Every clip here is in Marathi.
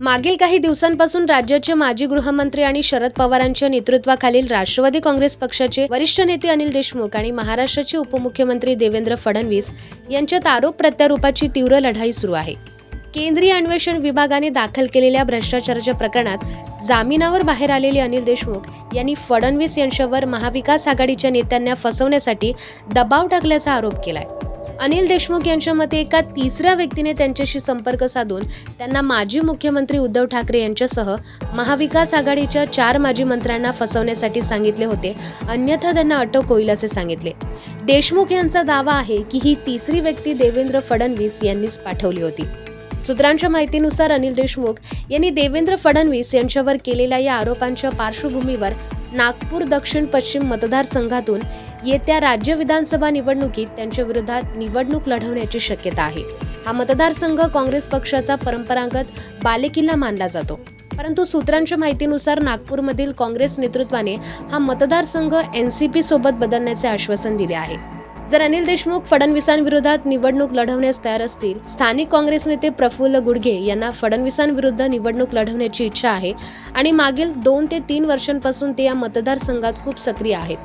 मागील काही दिवसांपासून राज्याचे माजी गृहमंत्री आणि शरद पवारांच्या नेतृत्वाखालील राष्ट्रवादी काँग्रेस पक्षाचे वरिष्ठ नेते अनिल देशमुख आणि महाराष्ट्राचे उपमुख्यमंत्री देवेंद्र फडणवीस यांच्यात आरोप प्रत्यारोपाची तीव्र लढाई सुरू आहे. केंद्रीय अन्वेषण विभागाने दाखल केलेल्या भ्रष्टाचाराच्या प्रकरणात जामिनावर बाहेर आलेले अनिल देशमुख यांनी फडणवीस यांच्यावर महाविकास आघाडीच्या नेत्यांना फसवण्यासाठी दबाव टाकल्याचा आरोप केलाय. अनिल देशमुख यांच्या मते एका तिसऱ्या व्यक्तीने त्यांच्याशी संपर्क साधून त्यांना माजी मुख्यमंत्री उद्धव ठाकरे यांच्यासह महाविकास आघाडीच्या चार माजी मंत्र्यांना फसवण्यासाठी सांगितले होते. अन्यथा त्यांना अटक होईल असे सांगितले. देशमुख यांचा दावा आहे की ही तिसरी व्यक्ती देवेंद्र फडणवीस यांनीच पाठवली होती. सूत्रांच्या माहितीनुसार अनिल देशमुख यांनी देवेंद्र फडणवीस यांच्यावर केलेल्या या आरोपांच्या पार्श्वभूमीवर नागपूर दक्षिण पश्चिम मतदारसंघातून येत्या राज्य विधानसभा निवडणुकीत त्यांच्या विरोधात निवडणूक लढवण्याची शक्यता आहे. हा मतदारसंघ काँग्रेस पक्षाचा परंपरागत बालेकिल्ला मानला जातो. परंतु सूत्रांच्या माहितीनुसार नागपूरमधील काँग्रेस नेतृत्वाने हा मतदारसंघ एन सी सोबत बदलण्याचे आश्वासन दिले आहे. जर अनिल देशमुख फडणवीसांविरोधात निवडणूक लढवण्यास तयार असतील स्थानिक काँग्रेस नेते प्रफुल्ल गुडघे यांना फडणवीसांविरुद्ध निवडणूक लढवण्याची इच्छा आहे आणि मागील दोन ते तीन वर्षांपासून ते या मतदारसंघात खूप सक्रिय आहेत.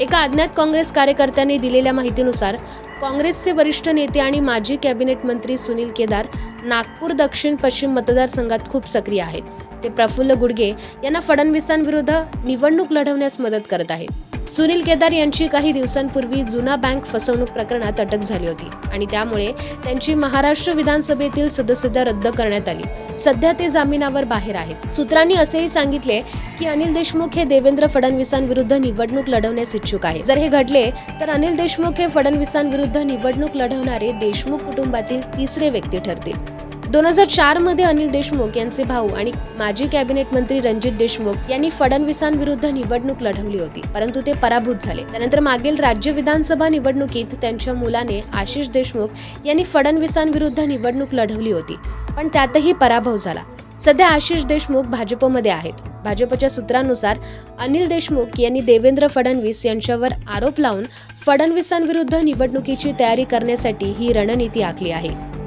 एका अज्ञात काँग्रेस कार्यकर्त्यांनी दिलेल्या माहितीनुसार काँग्रेसचे वरिष्ठ नेते आणि माजी कॅबिनेट मंत्री सुनील केदार नागपूर दक्षिण पश्चिम मतदारसंघात खूप सक्रिय आहेत. ते प्रफुल्ल गुडगे यांना फडणवीसांविरुद्ध निवडणूक लढवण्यास मदत करत आहेत. सुनील केदार यांची काही दिवसांपूर्वी जुना बँक फसवणूक प्रकरणात अटक झाली होती आणि त्यामुळे त्यांची महाराष्ट्र विधानसभेतील सदस्यता रद्द करण्यात आली. सध्या ते जामिनावर बाहेर आहेत. सूत्रांनी असेही सांगितले की अनिल देशमुख हे देवेंद्र फडणवीसांविरुद्ध निवडणूक लढवण्यास इच्छुक आहे जर हे घडले तर अनिल देशमुख हे फडणवीसांविरुद्ध निवडणूक लढवणारे देशमुख कुटुंबातील तिसरे व्यक्ती ठरतील. दोन हजार चारमध्ये अनिल देशमुख यांचे भाऊ आणि माजी कॅबिनेट मंत्री रणजित देशमुख यांनी फडणवीसांविरुद्ध निवडणूक लढवली होती परंतु ते पराभूत झाले. त्यानंतर मागील राज्य विधानसभा निवडणुकीत त्यांच्या मुलाने आशिष देशमुख यांनी फडणवीसांविरुद्ध निवडणूक लढवली होती पण त्यातही पराभव झाला. सध्या आशिष देशमुख भाजपमध्ये आहेत. भाजपच्या सूत्रांनुसार अनिल देशमुख यांनी देवेंद्र फडणवीस यांच्यावर आरोप लावून फडणवीसांविरुद्ध निवडणुकीची तयारी करण्यासाठी ही रणनीती आखली आहे.